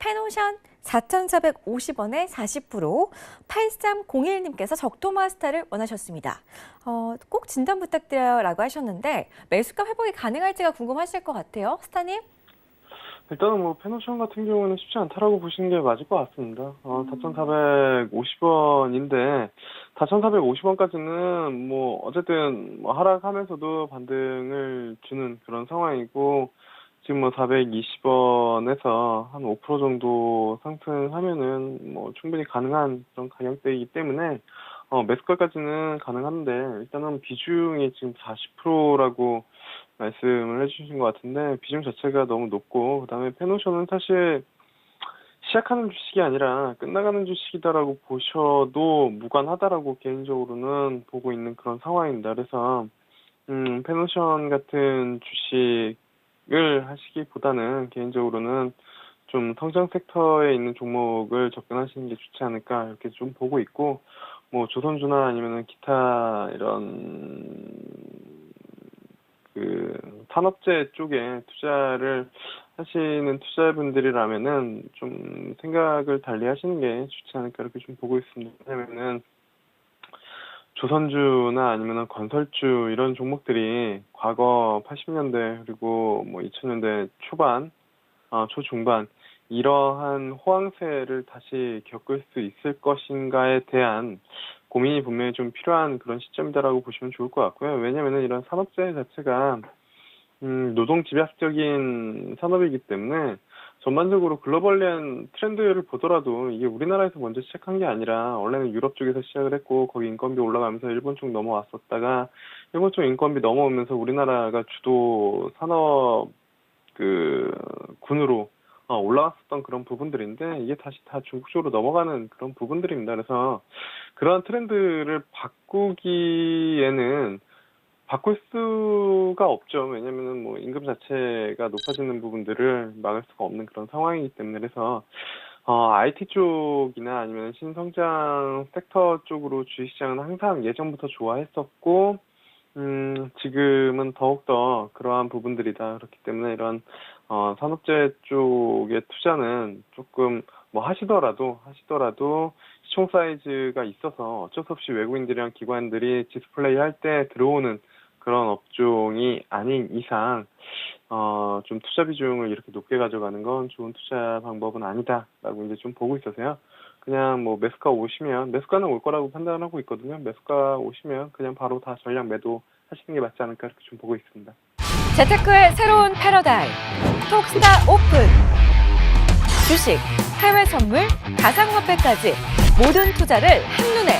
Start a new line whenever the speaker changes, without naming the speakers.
페노션 4,450원에 40% 8301님께서 적토 마스터를 원하셨습니다. 어, 꼭 진단 부탁드려요 라고 하셨는데 매수가 회복이 가능할지가 궁금하실 것 같아요. 스타님?
일단은 뭐 페노션 같은 경우는 쉽지 않다라고 보시는 게 맞을 것 같습니다. 어, 4,450원인데 4,450원까지는 뭐 어쨌든 뭐 하락하면서도 반등을 주는 그런 상황이고 지금 뭐 420원에서 한 5% 정도 상승하면은 뭐 충분히 가능한 그런 가격대이기 때문에 어, 매수가까지는 가능한데 일단은 비중이 지금 40%라고 말씀을 해주신 것 같은데 비중 자체가 너무 높고 그다음에 페노션은 사실 시작하는 주식이 아니라 끝나가는 주식이다라고 보셔도 무관하다라고 개인적으로는 보고 있는 그런 상황입니다. 그래서 음, 페노션 같은 주식 을 하시기보다는 개인적으로는 좀 성장 섹터에 있는 종목을 접근하시는 게 좋지 않을까 이렇게 좀 보고 있고 뭐 조선주나 아니면은 기타 이런 그 산업재 쪽에 투자를 하시는 투자분들이라면은 좀 생각을 달리 하시는 게 좋지 않을까 이렇게 좀 보고 있습니다. 왜냐면은 조선주나 아니면은 건설주 이런 종목들이 과거 80년대 그리고 뭐 2000년대 초반, 어, 초중반 이러한 호황세를 다시 겪을 수 있을 것인가에 대한 고민이 분명히 좀 필요한 그런 시점이다라고 보시면 좋을 것 같고요. 왜냐면은 이런 산업재 자체가 음, 노동 집약적인 산업이기 때문에 전반적으로 글로벌리한 트렌드를 보더라도 이게 우리나라에서 먼저 시작한 게 아니라 원래는 유럽 쪽에서 시작을 했고 거기 인건비 올라가면서 일본 쪽 넘어왔었다가 일본 쪽 인건비 넘어오면서 우리나라가 주도 산업 그 군으로 어, 올라왔었던 그런 부분들인데 이게 다시 다 중국 쪽으로 넘어가는 그런 부분들입니다. 그래서 그러한 트렌드를 바꾸기에는 바꿀 수가 없죠. 왜냐면은 뭐 임금 자체가 높아지는 부분들을 막을 수가 없는 그런 상황이기 때문에 그래서 어, IT 쪽이나 아니면 신성장 섹터 쪽으로 주식시장은 항상 예전부터 좋아했었고 음, 지금은 더욱더 그러한 부분들이다. 그렇기 때문에 이런 어, 산업재 쪽의 투자는 조금 뭐 하시더라도 하시더라도 시총 사이즈가 있어서 어쩔 수 없이 외국인들이랑 기관들이 디스플레이 할 때 들어오는 그런 업종이 아닌 이상 어, 좀 투자 비중을 이렇게 높게 가져가는 건 좋은 투자 방법은 아니다라고 이제 좀 보고 있어서요. 그냥 뭐 매수가 오시면 매수가는 올 거라고 판단하고 있거든요. 매수가 오시면 그냥 바로 다 전량 매도 하시는 게 맞지 않을까 이렇게 좀 보고 있습니다.
재테크의 새로운 패러다임 톡스타 오픈 주식, 해외 선물, 가상화폐까지 모든 투자를 한눈에